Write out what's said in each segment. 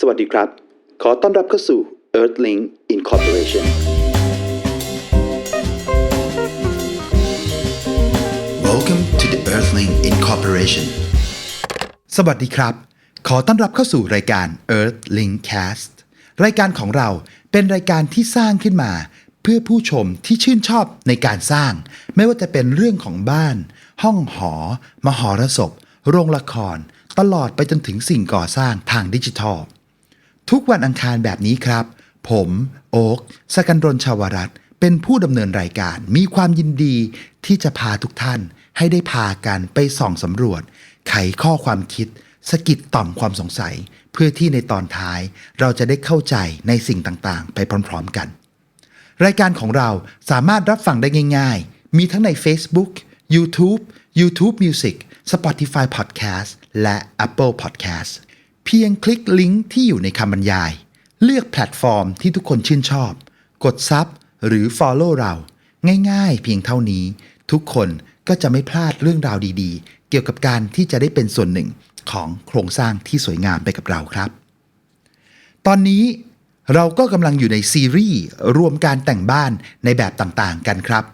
สวัสดีครับ ขอต้อนรับเข้าสู่ Earthlink Incorporation Welcome to the Earthling Incorporation สวัสดีครับ ขอต้อนรับเข้าสู่รายการ Earthling Cast รายการของเราเป็นรายการที่สร้างขึ้นมา เพื่อผู้ชมที่ชื่นชอบในการสร้าง ไม่ว่าจะเป็นเรื่องของบ้าน ห้องหอ มหรสพ โรงละคร ตลอดไปจนถึงสิ่งก่อสร้างทางดิจิทัล ทุกวันอังคารแบบนี้ครับ ผม โอ๊กสกันรนชาวรัตเป็นผู้ดำเนินรายการมีความยินดีที่จะพาทุกท่านให้ได้พากันไปส่องสำรวจ ไขข้อความคิดสะกิดต่อมความสงสัย เพื่อที่ในตอนท้ายเราจะได้เข้าใจในสิ่งต่างๆ ไปพร้อมๆกัน รายการของเราสามารถรับฟังได้ง่ายๆ มีทั้งใน Facebook YouTube YouTube Music Spotify Podcast และ Apple Podcast เพียงคลิกลิงก์ที่อยู่ในคำบรรยาย เลือกแพลตฟอร์มที่ทุกคนชื่นชอบ กดซับหรือ Follow เรา ง่ายๆ เพียงเท่านี้ ทุกคนก็จะไม่พลาดเรื่องราวดีๆ เกี่ยวกับการที่จะได้เป็นส่วนหนึ่งของโครงสร้างที่สวยงามไปกับเราครับ ตอนนี้เราก็กำลังอยู่ในซีรีส์รวมการแต่งบ้านในแบบต่างๆ กันครับ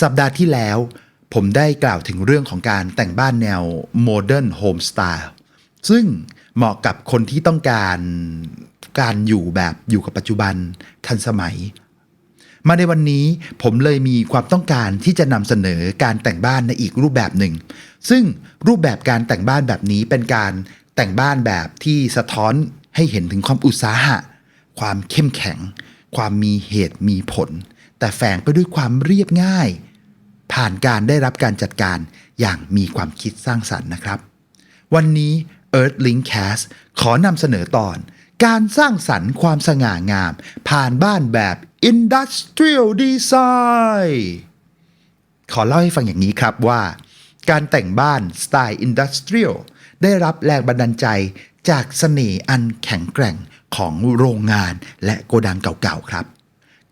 สัปดาห์ที่แล้ว ผมได้กล่าวถึงเรื่องของการแต่งบ้านแนว Modern Home Style ซึ่ง เหมาะกับคนที่ต้องการการอยู่แบบอยู่กับปัจจุบันทันสมัย มาในวันนี้ผมเลยมีความต้องการที่จะนำเสนอการแต่งบ้านในอีกรูปแบบหนึ่ง ซึ่งรูปแบบการแต่งบ้านแบบนี้เป็นการแต่งบ้านแบบที่สะท้อนให้เห็นถึงความอุตสาหะ ความเข้มแข็ง ความมีเหตุมีผล แต่แฝงไปด้วยความเรียบง่าย ผ่านการได้รับการจัดการอย่างมีความคิดสร้างสรรค์นะครับ วันนี้ Earthlink Cast ขอนำเสนอตอน การสร้างสรรค์ความสง่างาม ผ่านบ้านแบบ Industrial Design ขอเล่าให้ฟังอย่างนี้ครับว่า การแต่งบ้านสไตล์ Industrial ได้รับแรงบันดาลใจจากเสน่ห์อันแข็งแกร่งของโรงงานและโกดังเก่าๆครับ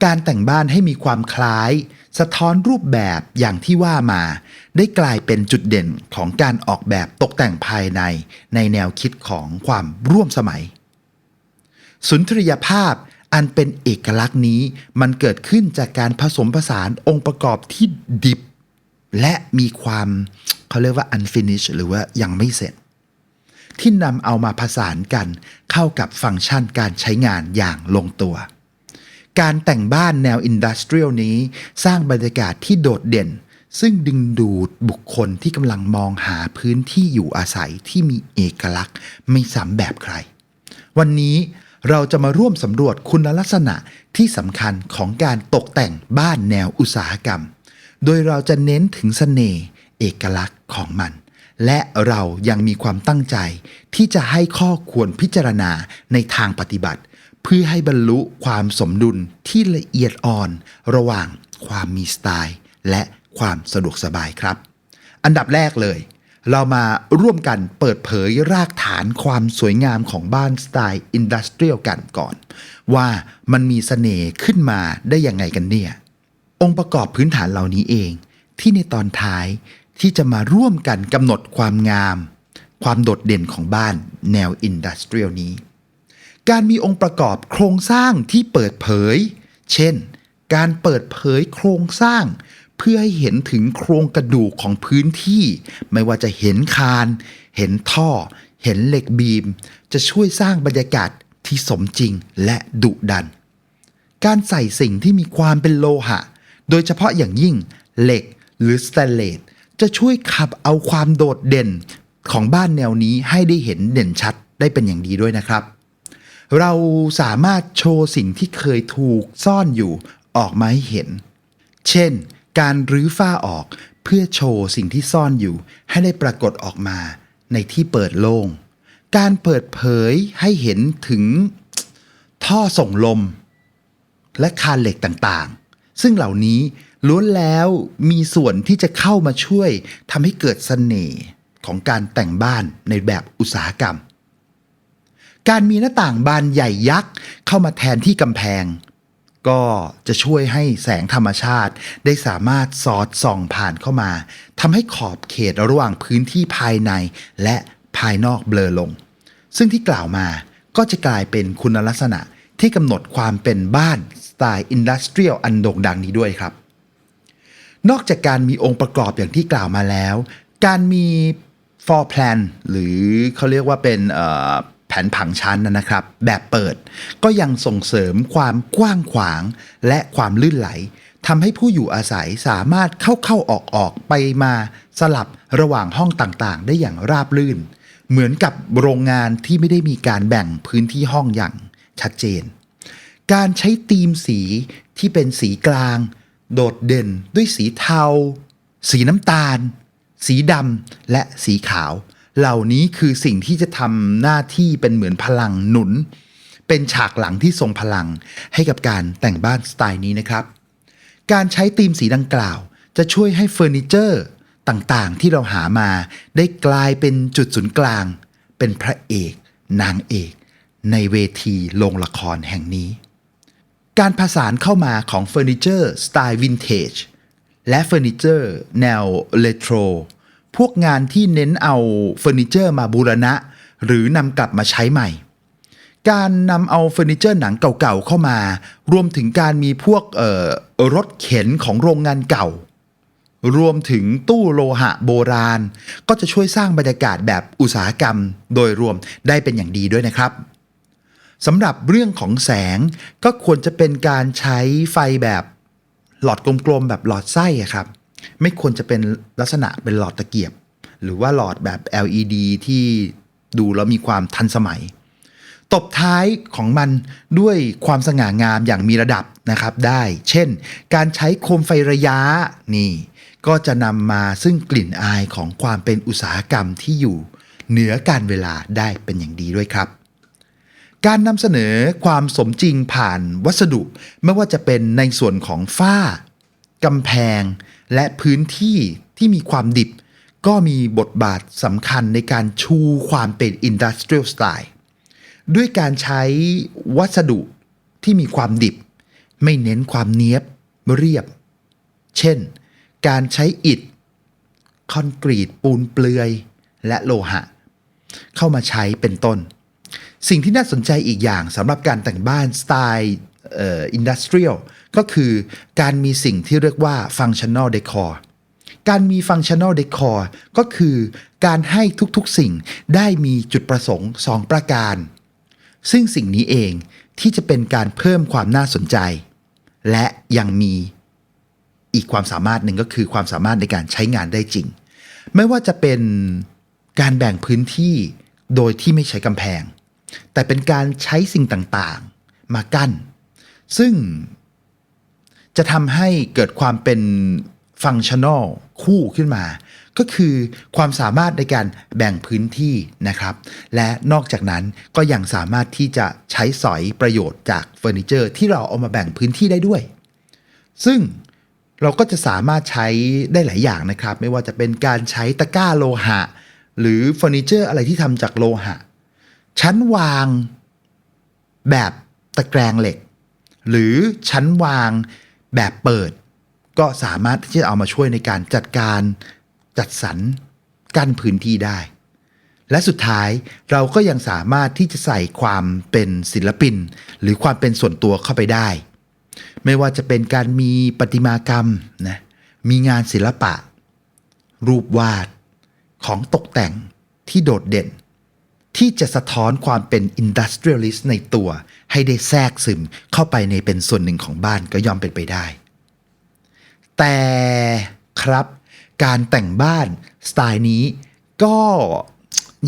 การแต่งบ้านให้มีความคล้าย สะท้อนรูปแบบอย่างที่ว่ามา ได้กลายเป็นจุดเด่นของการออกแบบตกแต่งภายในในแนวคิดของความร่วมสมัย สุนทรียภาพอันเป็นเอกลักษณ์นี้มันเกิดขึ้นจากการผสมผสานองค์ประกอบที่ดิบ และมีความเขาเรียกว่า unfinished หรือว่ายังไม่เสร็จ ที่นำเอามาผสานกันเข้ากับฟังก์ชันการใช้งานอย่างลงตัว การแต่งบ้านแนวอินดัสเทรียลนี้ สร้างบรรยากาศที่โดดเด่น ซึ่งดึงดูดบุคคลที่กำลังมองหาพื้นที่อยู่อาศัยที่มีเอกลักษณ์ไม่ซ้ำแบบใคร วันนี้เราจะมาร่วมสำรวจคุณลักษณะที่สำคัญของการตกแต่งบ้านแนวอุตสาหกรรม โดยเราจะเน้นถึงเสน่ห์เอกลักษณ์ของมัน และเรายังมีความตั้งใจที่จะให้ข้อควรพิจารณาในทางปฏิบัติ เพื่อให้บรรลุความสมดุลที่ละเอียดอ่อน ระหว่างความมีสไตล์ และความสะดวกสบายครับ อันดับแรกเลย เรามาร่วมกันเปิดเผยรากฐานความสวยงามของบ้านสไตล์อินดัสเทรียลกันก่อน ว่ามันมีเสน่ห์ขึ้นมาได้ยังไงกันเนี่ย องค์ประกอบพื้นฐานเหล่านี้เอง ที่ในตอนท้ายที่จะมาร่วมกันกำหนดความงาม ความโดดเด่นของบ้านแนวอินดัสเทรียลนี้ การมีองค์ประกอบโครงสร้างที่เปิดเผย เช่น การเปิดเผยโครงสร้าง เพื่อให้เห็นถึงโครงกระดูกของพื้นที่ ไม่ว่าจะเห็นคาน เห็นท่อ เห็นเหล็กบีม จะช่วยสร้างบรรยากาศที่สมจริงและดุดัน การใส่สิ่งที่มีความเป็นโลหะ โดยเฉพาะอย่างยิ่งเหล็กหรือสแตนเลสจะช่วยขับเอาความโดดเด่นของบ้านแนวนี้ให้ได้เห็นเด่นชัดได้เป็นอย่างดีด้วยนะครับ เราสามารถโชว์สิ่งที่เคยถูกซ่อนอยู่ออกมาให้เห็น เช่น การรื้อฝ้าออกเพื่อโชว์สิ่งที่ซ่อนอยู่ให้ได้ปรากฏออกมาในที่เปิดโล่ง การเปิดเผยให้เห็นถึงท่อส่งลม และคานเหล็กต่างๆ ซึ่งเหล่านี้ล้วนแล้วมีส่วนที่จะเข้ามาช่วยทำให้เกิดเสน่ห์ของการแต่งบ้านในแบบอุตสาหกรรม การมีหน้าต่างบานใหญ่ยักษ์เข้ามาแทนที่กำแพง ก็จะช่วยให้แสงธรรมชาติได้สามารถสอดส่องผ่านเข้ามาทำให้ขอบเขตระหว่างพื้นที่ภายในและภายนอกเบลอลง ซึ่งที่กล่าวมาก็จะกลายเป็นคุณลักษณะที่กำหนดความเป็นบ้านสไตล์อินดัสเทรียลอันโด่งดังนี้ด้วยครับ นอกจากการมีองค์ประกอบอย่างที่กล่าวมาแล้ว การมี floor plan หรือเขาเรียกว่าเป็น นผังชั้นนะนะครับ แบบเปิดก็ยังส่งเสริมความกว้างขวางและความลื่นไหลทำให้ผู้อยู่อาศัยสามารถเข้าเข้าออกออกไปมาสลับระหว่างห้องต่างๆ ได้อย่างราบรื่น เหมือนกับโรงงานที่ไม่ได้มีการแบ่งพื้นที่ห้องอย่างชัดเจน การใช้ธีมสีที่เป็นสีกลาง โดดเด่นด้วยสีเทา สีน้ำตาล สีดำและสีขาว เหล่านี้คือสิ่งที่จะทำหน้าที่เป็นเหมือนพลังหนุน เป็นฉากหลังที่ทรงพลังให้กับการแต่งบ้านสไตล์นี้นะครับ การใช้ธีมสีดังกล่าว จะช่วยให้เฟอร์นิเจอร์ต่างๆ ที่เราหามาได้กลายเป็นจุดศูนย์กลาง เป็นพระเอก นางเอก ในเวทีโรงละครแห่งนี้ การผสานเข้ามาของเฟอร์นิเจอร์สไตล์วินเทจและเฟอร์นิเจอร์แนวเรโทร พวกงานที่เน้นเอาเฟอร์นิเจอร์มาบูรณะ หรือนำกลับมาใช้ใหม่ การนำเอาเฟอร์นิเจอร์หนังเก่าๆเข้ามา รวมถึงการมีพวกรถเข็นของโรงงานเก่า รวมถึงตู้โลหะโบราณ ก็จะช่วยสร้างบรรยากาศแบบอุตสาหกรรม โดยรวมได้เป็นอย่างดีด้วยนะครับสำหรับเรื่องของแสงก็ควรจะเป็นการใช้ไฟแบบหลอดกลมๆแบบหลอดไส้ครับ ไม่ควรจะเป็นลักษณะเป็นหลอดตะเกียบ หรือว่าหลอดแบบ LED ที่ดูแล้วมีความทันสมัย ตบท้ายของมันด้วยความสง่างามอย่างมีระดับนะครับได้ เช่น การใช้โคมไฟระยะนี่ ก็จะนำมาซึ่งกลิ่นอายของความเป็นอุตสาหกรรมที่อยู่เหนือการเวลาได้เป็นอย่างดีด้วยครับการนำเสนอความสมจริงผ่านวัสดุ ไม่ว่าจะเป็นในส่วนของฝ้า กำแพง และพื้นที่ที่มีความดิบ ก็มีบทบาทสำคัญในการชูความเป็น Industrial Style ด้วยการใช้วัสดุที่มีความดิบ ไม่เน้นความเนี้ยบเรียบ เช่น การใช้อิฐ คอนกรีตปูนเปลือย และโลหะ เข้ามาใช้เป็นต้น สิ่งที่น่าสนใจอีกอย่างสำหรับการแต่งบ้านสไตล์ อินดัสเทรียลก็คือการมีสิ่งที่เรียกว่า functional decor การมี functional decor ก็คือการให้ทุกๆสิ่งได้มีจุดประสงค์ 2 ประการ ซึ่งสิ่งนี้เองที่จะเป็นการเพิ่มความน่าสนใจ และยังมีอีกความสามารถหนึ่งก็คือความสามารถในการใช้งานได้จริง ไม่ว่าจะเป็นการแบ่งพื้นที่โดยที่ไม่ใช้กำแพง แต่เป็นการใช้สิ่งต่างๆ มากั้น ซึ่งจะทำให้เกิดความเป็นฟังชั่นอลคู่ขึ้นมา ก็คือความสามารถในการแบ่งพื้นที่นะครับ และนอกจากนั้นก็ยังสามารถที่จะใช้สอยประโยชน์จากเฟอร์นิเจอร์ ที่เราเอามาแบ่งพื้นที่ได้ด้วย ซึ่งเราก็จะสามารถใช้ได้หลายอย่างนะครับ ไม่ว่าจะเป็นการใช้ตะกร้าโลหะ หรือเฟอร์นิเจอร์อะไรที่ทำจากโลหะ ชั้นวางแบบตะแกรงเหล็ก หรือชั้นวางแบบเปิด ก็สามารถที่จะเอามาช่วยในการจัดการจัดสรรกั้นพื้นที่ได้ และสุดท้ายเราก็ยังสามารถที่จะใส่ความเป็นศิลปิน หรือความเป็นส่วนตัวเข้าไปได้ ไม่ว่าจะเป็นการมีประติมากรรมนะมีงานศิลปะ รูปวาดของตกแต่งที่โดดเด่น ที่จะสะท้อนความเป็น industrialist ในตัว ให้ได้แทรกซึมเข้าไปในเป็นส่วนหนึ่งของบ้านก็ย่อมเป็นไปได้ แต่ครับการแต่งบ้านสไตล์นี้ก็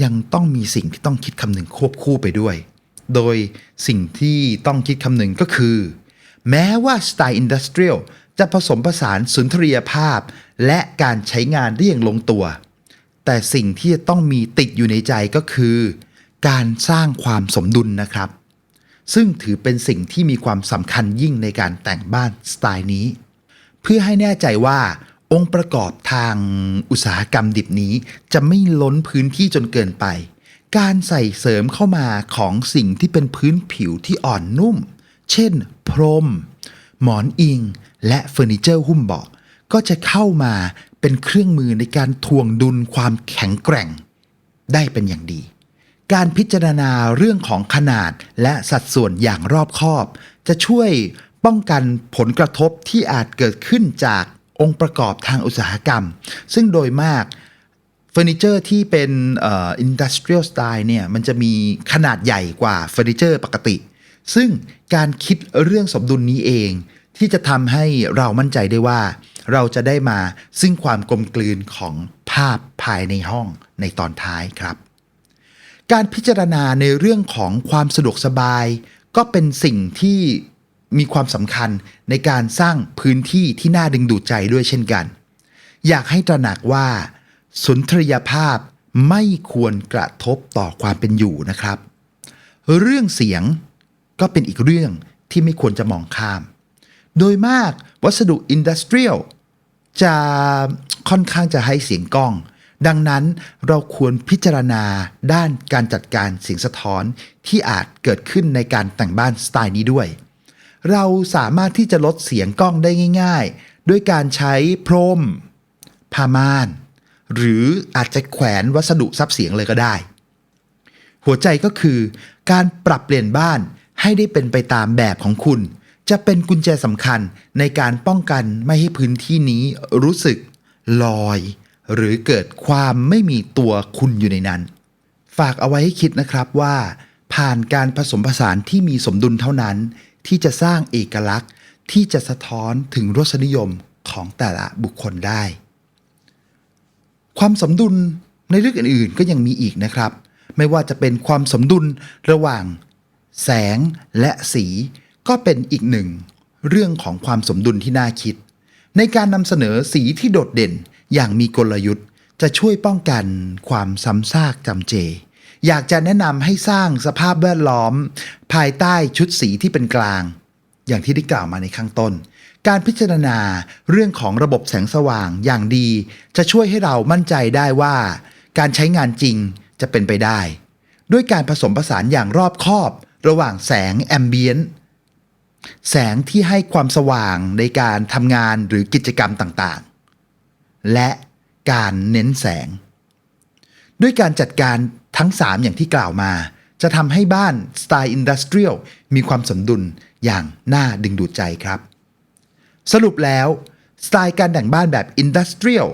ยังต้องมีสิ่งที่ต้องคิดคำนึงควบคู่ไปด้วย โดยสิ่งที่ต้องคิดคำนึงก็คือ แม้ว่าสไตล์อินดัสเทรียลจะผสมผสานสุนทรียภาพ และการใช้งานได้อย่างลงตัว แต่สิ่งที่จะต้องมีติดอยู่ในใจก็คือ การสร้างความสมดุลนะครับ ซึ่งถือเป็นสิ่งที่มีความสำคัญยิ่งในการแต่งบ้านสไตล์นี้ เพื่อให้แน่ใจว่าองค์ประกอบทางอุตสาหกรรมดิบนี้จะไม่ล้นพื้นที่จนเกินไป การใส่เสริมเข้ามาของสิ่งที่เป็นพื้นผิวที่อ่อนนุ่ม เช่น พรม หมอนอิง และเฟอร์นิเจอร์หุ้มเบาะ ก็จะเข้ามาเป็นเครื่องมือในการทวงดุลความแข็งแกร่ง ได้เป็นอย่างดี การพิจารณาเรื่องของขนาดและสัดส่วนอย่างรอบคอบ จะช่วยป้องกันผลกระทบที่อาจเกิดขึ้นจากองค์ประกอบทางอุตสาหกรรม ซึ่งโดยมากเฟอร์นิเจอร์ที่เป็นอินดัสเทรียลสไตล์เนี่ยมันจะมีขนาดใหญ่กว่าเฟอร์นิเจอร์ปกติ ซึ่งการคิดเรื่องสมดุลนี้เอง ที่จะทำให้เรามั่นใจได้ว่า เราจะได้มาซึ่งความกลมกลืนของภาพภายในห้องในตอนท้ายครับ การพิจารณาในเรื่องของความสะดวกสบาย ก็เป็นสิ่งที่มีความสำคัญในการสร้างพื้นที่ที่น่าดึงดูดใจด้วยเช่นกัน อยากให้ตระหนักว่า สุนทรียภาพไม่ควรกระทบต่อความเป็นอยู่นะครับ เรื่องเสียงก็เป็นอีกเรื่องที่ไม่ควรจะมองข้าม โดยมากวัสดุอินดัสเทรียล จะค่อนข้างจะให้เสียงกล้อง ดังนั้นเราควรพิจารณาด้านการจัดการเสียงสะท้อนที่อาจเกิดขึ้นในการแต่งบ้านสไตล์นี้ด้วย เราสามารถที่จะลดเสียงกล้องได้ง่าย ๆ ด้วยการใช้พรมผ้าม่าน หรืออาจจะแขวนวัสดุซับเสียงเลยก็ได้ หัวใจก็คือการปรับเปลี่ยนบ้านให้ได้เป็นไปตามแบบของคุณ จะเป็นกุญแจสำคัญในการป้องกันไม่ให้พื้นที่นี้รู้สึกลอย หรือเกิดความไม่มีตัวคุณอยู่ในนั้น ฝากเอาไว้ให้คิดนะครับว่า ผ่านการผสมผสานที่มีสมดุลเท่านั้น ที่จะสร้างเอกลักษณ์ ที่จะสะท้อนถึงรสนิยมของแต่ละบุคคลได้ ความสมดุลในเรื่องอื่นๆก็ยังมีอีกนะครับ ไม่ว่าจะเป็นความสมดุลระหว่าง แสงและสี ก็เป็นอีกหนึ่ง เรื่องของความสมดุลที่น่าคิด ในการนำเสนอสีที่โดดเด่นอย่างมีกลยุทธ์ จะช่วยป้องกันความซ้ำซากจำเจ อยากจะแนะนำให้สร้างสภาพแวดล้อม ภายใต้ชุดสีที่เป็นกลาง อย่างที่ได้กล่าวมาในข้างต้น การพิจารณาเรื่องของระบบแสงสว่างอย่างดี จะช่วยให้เรามั่นใจได้ว่า การใช้งานจริงจะเป็นไปได้ ด้วยการผสมผสานอย่างรอบคอบ ระหว่างแสงแอมเบียน แสงที่ให้ความสว่างในการทำงานหรือกิจกรรมต่างๆ และการเน้นแสง ด้วยการจัดการทั้ง 3 อย่างที่กล่าวมา จะทำให้บ้านสไตล์อินดัสเทรียลมีความสมดุลอย่างน่าดึงดูดใจครับ สรุปแล้วสไตล์การแต่งบ้านแบบอินดัสเทรียล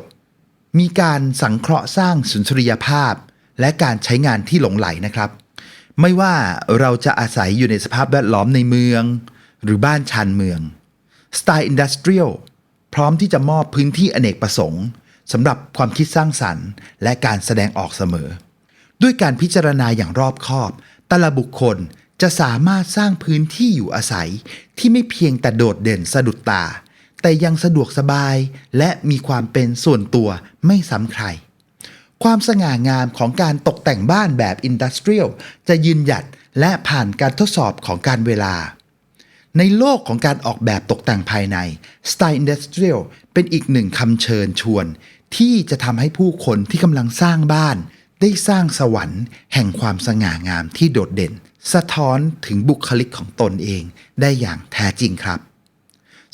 มีการสังเคราะห์สร้างสุนทรียภาพ และการใช้งานที่หลงไหลนะครับ ไม่ว่าเราจะอาศัยอยู่ในสภาพแวดล้อมในเมือง หรือบ้านชานเมือง สไตล์อินดัสเทรียลพร้อมที่จะมอบพื้นที่อเนกประสงค์สำหรับความคิดสร้างสรรค์ และการแสดงออกเสมอ ด้วยการพิจารณาอย่างรอบคอบแต่ละบุคคลจะสามารถสร้างพื้นที่อยู่อาศัยที่ไม่เพียงแต่โดดเด่นสะดุดตา แต่ยังสะดวกสบายและมีความเป็นส่วนตัวไม่ซ้ำใคร ความสง่างามของการตกแต่งบ้านแบบอินดัสเทรียลจะยืนหยัดและผ่านการทดสอบของการเวลา ในโลกของการออกแบบตกแต่งภายใน Style Industrial เป็นอีกหนึ่งคำเชิญชวน ที่จะทำให้ผู้คนที่กำลังสร้างบ้าน ได้สร้างสวรรค์ แห่งความสง่างามที่โดดเด่น สะท้อนถึงบุคลิกของตนเองได้อย่างแท้จริงครับ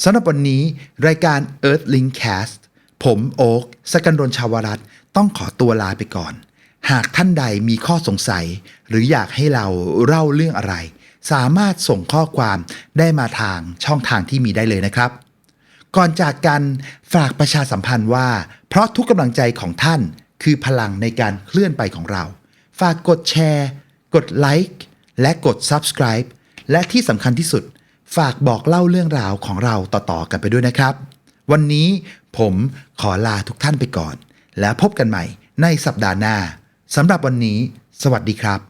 สำหรับวันนี้ รายการ Earthlink Cast ผมโอ๊กสกันดนชาวรัตน์ต้องขอตัวลาไปก่อน หากท่านใดมีข้อสงสัย หรืออยากให้เราเล่าเรื่องอะไร สามารถส่งข้อความได้มาทางช่องทางที่มีได้เลยนะครับ ก่อนจากกันฝากประชาสัมพันธ์ว่า เพราะทุกกำลังใจของท่านคือพลังในการเคลื่อนไปของเรา ฝากกดแชร์ กดไลค์และกด Subscribe และที่สำคัญที่สุด ฝากบอกเล่าเรื่องราวของเราต่อๆกันไปด้วยนะครับ วันนี้ผมขอลาทุกท่านไปก่อน แล้วพบกันใหม่ในสัปดาห์หน้าสำหรับวันนี้ สวัสดีครับ